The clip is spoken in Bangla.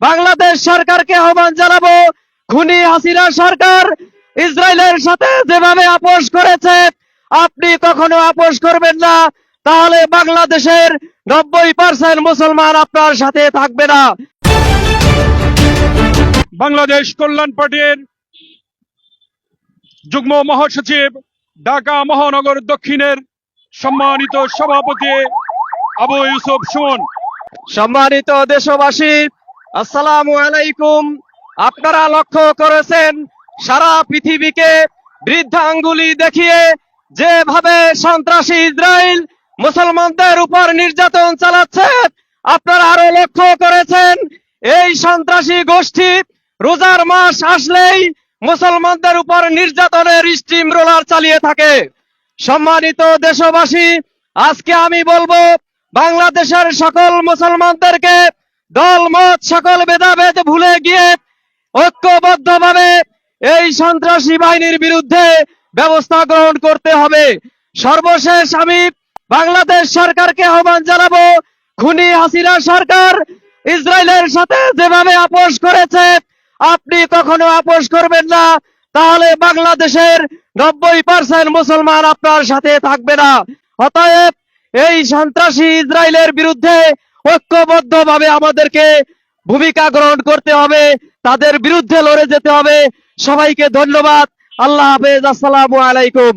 বাংলাদেশ সরকারকে আহ্বান জানাব। খুনি হাসিনা সরকার ইসরায়েলের সাথে যেভাবে আপোষ করেছে আপনি কখনো আপোষ করবেন না। তাহলে বাংলাদেশের নব্বই পার্সেন্ট মুসলমান আপনার সাথে থাকবে না। বাংলাদেশ কল্যাণ পার্টির যুগ্ম মহাসচিব ঢাকা মহানগর দক্ষিণের সম্মানিত সভাপতি আবু ইউসুফ সুমন। সম্মানিত দেশবাসী আসসালামু আলাইকুম। আপনারা লক্ষ্য করেছেন, সারা পৃথিবীকে বৃদ্ধাঙ্গুলি দেখিয়ে যেভাবে সন্ত্রাসী ইসরায়েল মুসলমানদের উপর নির্যাতন চালাচ্ছে, আপনারা আরও লক্ষ্য করেছেন, এই সন্ত্রাসী গোষ্ঠী রোজার মাস আসলেই মুসলমানদের উপর নির্যাতনের স্টিম রোলার চালিয়ে থাকে। সম্মানিত দেশবাসী, আজকে আমি বলব, বাংলাদেশের সকল মুসলমানদেরকে দল মত সকল ভেদাভেদ ভুলে গিয়ে ঐক্যবদ্ধভাবে এই সন্ত্রাসী বাহিনীর বিরুদ্ধে ব্যবস্থা গ্রহণ করতে হবে। সর্বশেষ আমি বাংলাদেশ সরকারকে আহ্বান জানাব, খুনি হাসিনা সরকার ইসরায়েলের সাথে যেভাবে আপোষ করেছে, আপনি কখনো আপোষ করবেন না, তাহলে বাংলাদেশের নব্বই পার্সেন্ট মুসলমান আপনার সাথে থাকবে না। অতএব এই সন্ত্রাসী ইসরায়েলের বিরুদ্ধে ঐক্যবদ্ধভাবে আমাদেরকে ভূমিকা গ্রহণ করতে হবে, তাদের বিরুদ্ধে লড়ে যেতে হবে। সবাইকে ধন্যবাদ। আল্লাহ হাফেজ। আসসালামু আলাইকুম।